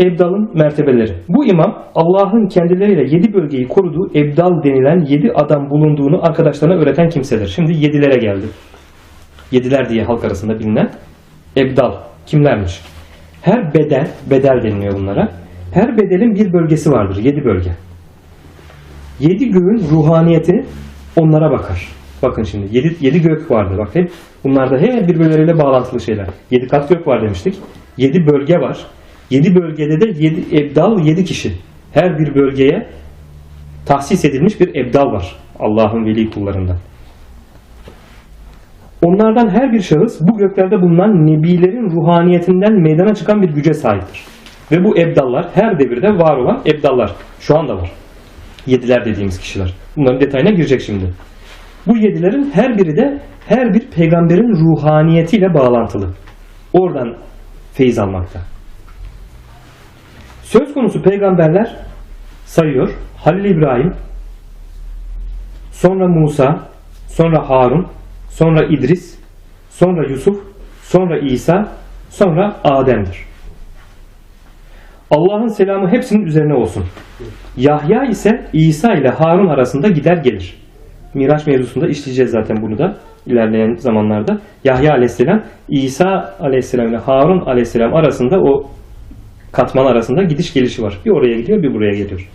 Ebdal'ın mertebeleri. Bu imam Allah'ın kendileriyle yedi denilen koruduğu Ebdal denilen yedi adam bulunduğunu arkadaşlarına öğreten kimsedir. Şimdi yedilere geldi. Yediler diye halk arasında bilinen Ebdal kimlermiş? Her bedel, bedel deniliyor bunlara. Her bedelin bir bölgesi vardır. Yedi bölge. Yedi göğün ruhaniyeti onlara bakar. Bakın şimdi yedi, yedi gök vardı. Bak hep bunlar da hep birbirleriyle bağlantılı şeyler. Yedi kat gök var demiştik. Yedi bölge var. Yedi bölgede de yedi ebdal yedi kişi. Her bir bölgeye tahsis edilmiş bir ebdal var. Allah'ın veli kullarından. Onlardan her bir şahıs bu göklerde bulunan nebilerin ruhaniyetinden meydana çıkan bir güce sahiptir. Ve bu ebdallar her devirde var olan ebdallar. Şu anda var. Yediler dediğimiz kişiler. Bunların detayına girecek şimdi. Bu yedilerin her biri de her bir peygamberin ruhaniyetiyle bağlantılı. Oradan feyiz almakta. Söz konusu peygamberler sayıyor. Halil İbrahim, sonra Musa, sonra Harun, sonra İdris, sonra Yusuf, sonra İsa, sonra Adem'dir. Allah'ın selamı hepsinin üzerine olsun. Yahya ise İsa ile Harun arasında gider gelir. Miraç mevzusunda işleyeceğiz zaten bunu da ilerleyen zamanlarda. Yahya aleyhisselam İsa aleyhisselam ile Harun aleyhisselam arasında o katman arasında gidiş gelişi var. Bir oraya gidiyor bir buraya geliyor.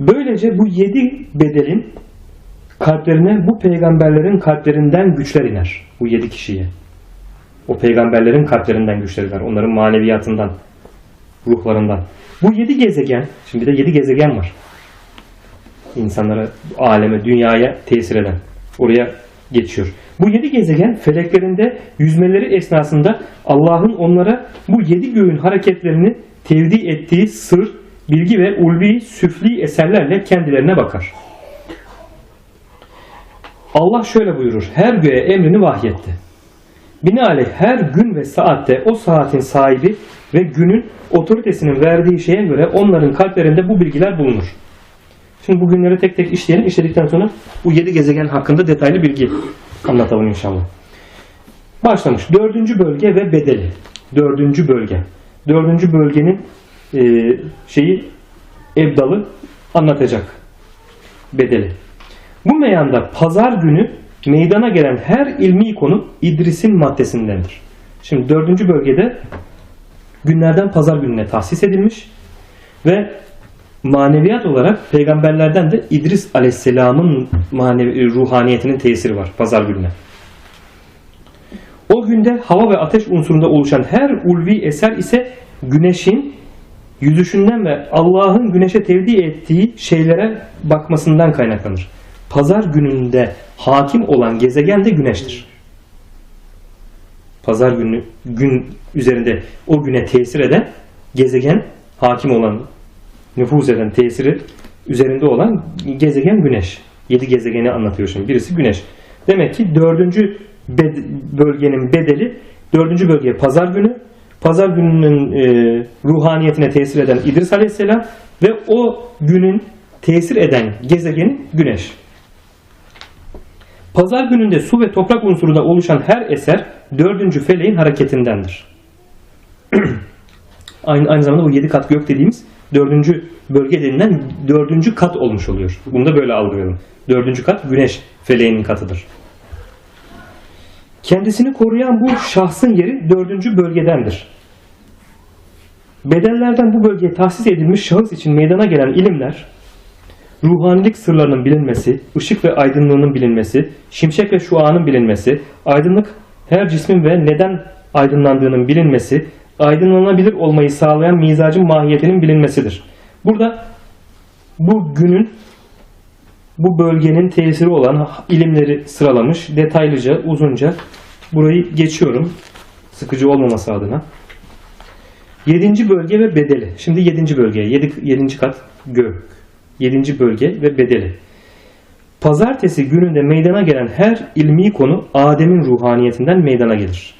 Böylece bu yedi bedelin kalplerine bu peygamberlerin kalplerinden güçler iner. Bu yedi kişiye. O peygamberlerin kalplerinden güçler iner. Onların maneviyatından, ruhlarından. Bu yedi gezegen, şimdi de yedi gezegen var. İnsanlara, aleme, dünyaya tesir eden. Oraya geçiyor. Bu yedi gezegen feleklerinde yüzmeleri esnasında Allah'ın onlara bu yedi göğün hareketlerini tevdi ettiği sır, bilgi ve ulvi, süfli eserlerle kendilerine bakar. Allah şöyle buyurur. Her göğe emrini vahyetti. Binaenaleyh her gün ve saatte o saatin sahibi ve günün otoritesinin verdiği şeye göre onların kalplerinde bu bilgiler bulunur. Şimdi bu günleri tek tek işleyelim. İşledikten sonra bu yedi gezegen hakkında detaylı bilgi anlatalım inşallah. Başlamış. Dördüncü bölge ve bedeli. Dördüncü bölge. Dördüncü bölgenin e, şeyi Ebdal'ı anlatacak. Bedeli. Bu meyanda pazar günü meydana gelen her ilmi konu İdris'in maddesindendir. Şimdi dördüncü bölgede günlerden pazar gününe tahsis edilmiş ve maneviyat olarak peygamberlerden de İdris aleyhisselamın manevi, ruhaniyetinin tesiri var pazar gününe. O günde hava ve ateş unsurunda oluşan her ulvi eser ise güneşin yüzüşünden ve Allah'ın güneşe tevdi ettiği şeylere bakmasından kaynaklanır. Pazar gününde hakim olan gezegen de güneştir. Pazar günü gün üzerinde o güne tesir eden gezegen hakim olan nüfuz eden tesiri üzerinde olan gezegen güneş. Yedi gezegeni anlatıyor şimdi. Birisi güneş. Demek ki dördüncü bed- bölgenin bedeli dördüncü bölgeye pazar günü. Pazar gününün e, ruhaniyetine tesir eden İdris Aleyhisselam ve o günün tesir eden gezegeni güneş. Pazar gününde su ve toprak unsurunda oluşan her eser dördüncü feleğin hareketindendir. aynı, aynı zamanda bu yedi kat gök dediğimiz dördüncü bölge denilen dördüncü kat olmuş oluyor. Bunu da böyle algılıyorum. Dördüncü kat güneş feleğinin katıdır. Kendisini koruyan bu şahsın yeri dördüncü bölgedendir. Bedenlerden bu bölgeye tahsis edilmiş şahıs için meydana gelen ilimler, ruhanilik sırlarının bilinmesi, ışık ve aydınlığının bilinmesi, şimşek ve şuanın bilinmesi, aydınlık her cismin ve neden aydınlandığının bilinmesi, aydınlanabilir olmayı sağlayan mizacın mahiyetinin bilinmesidir. Burada bu günün bu bölgenin tesiri olan ilimleri sıralamış. Detaylıca, uzunca. Burayı geçiyorum. Sıkıcı olmaması adına. Yedinci bölge ve bedeli. Şimdi yedinci bölgeye. Yedi, yedinci kat gök. Yedinci bölge ve bedeli. Pazartesi gününde meydana gelen her ilmi konu Adem'in ruhaniyetinden meydana gelir.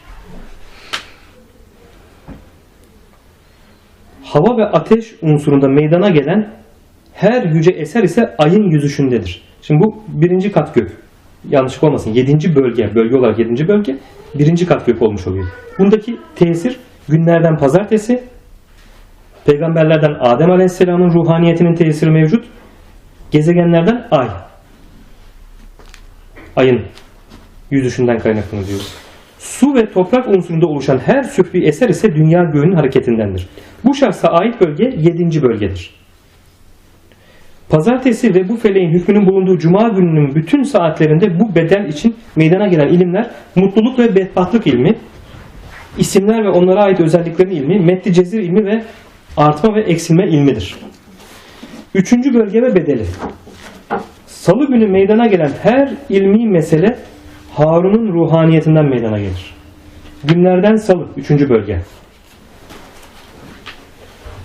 Hava ve ateş unsurunda meydana gelen her yüce eser ise ayın yüzüşündedir. Şimdi bu birinci kat gök. Yanlışlık olmasın. Yedinci bölge. Bölge olarak yedinci bölge. Birinci kat gök olmuş oluyor. Bundaki tesir günlerden pazartesi Peygamberlerden Adem Aleyhisselam'ın ruhaniyetinin tesiri mevcut. Gezegenlerden ay. Ayın yüzüşünden kaynaklanıyor diyoruz. Su ve toprak unsurunda oluşan her süfli eser ise dünya göğünün hareketindendir. Bu şahsa ait bölge 7. bölgedir. Pazartesi ve bu feleğin hükmünün bulunduğu cuma gününün bütün saatlerinde bu bedel için meydana gelen ilimler mutluluk ve bedbahtlık ilmi, isimler ve onlara ait özelliklerin ilmi, metni cezir ilmi ve artma ve eksilme ilmidir. Üçüncü bölge ve bedeli. Salı günü meydana gelen her ilmi mesele Harun'un ruhaniyetinden meydana gelir. Günlerden salı, üçüncü bölge.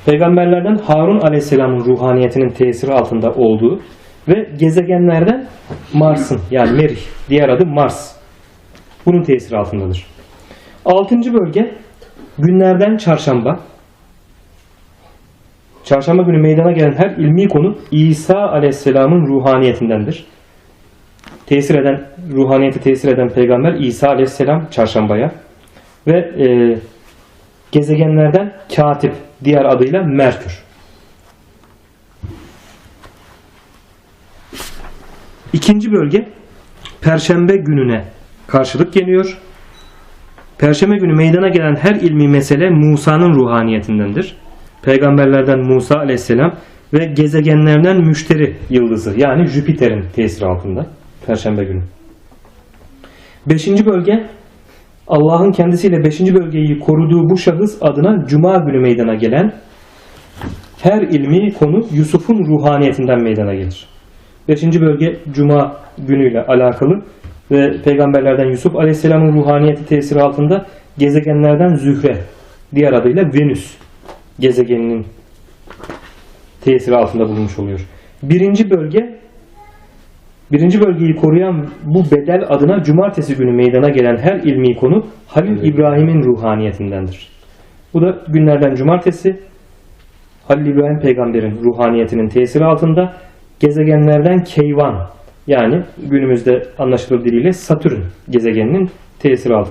Peygamberlerden Harun aleyhisselamın ruhaniyetinin tesiri altında olduğu ve gezegenlerden Mars'ın yani Merih, diğer adı Mars. Bunun tesiri altındadır. Altıncı bölge günlerden çarşamba. Çarşamba günü meydana gelen her ilmi konu İsa aleyhisselamın ruhaniyetindendir. Tesir eden, ruhaniyeti tesir eden peygamber İsa aleyhisselam çarşambaya ve e, gezegenlerden Katip diğer adıyla Merkür. İkinci bölge Perşembe gününe karşılık geliyor. Perşembe günü meydana gelen her ilmi mesele Musa'nın ruhaniyetindendir. Peygamberlerden Musa aleyhisselam ve gezegenlerden müşteri yıldızı yani Jüpiter'in tesiri altında. Perşembe günü. Beşinci bölge Allah'ın kendisiyle beşinci bölgeyi koruduğu bu şahıs adına Cuma günü meydana gelen her ilmi konu Yusuf'un ruhaniyetinden meydana gelir. Beşinci bölge Cuma günüyle alakalı ve peygamberlerden Yusuf Aleyhisselam'ın ruhaniyeti tesiri altında gezegenlerden Zühre, diğer adıyla Venüs gezegeninin tesiri altında bulunmuş oluyor. Birinci bölge Birinci bölgeyi koruyan bu bedel adına cumartesi günü meydana gelen her ilmi konu Halil İbrahim'in ruhaniyetindendir. Bu da günlerden cumartesi Halil İbrahim peygamberin ruhaniyetinin tesiri altında gezegenlerden Keyvan yani günümüzde anlaşılır diliyle Satürn gezegeninin tesiri altında.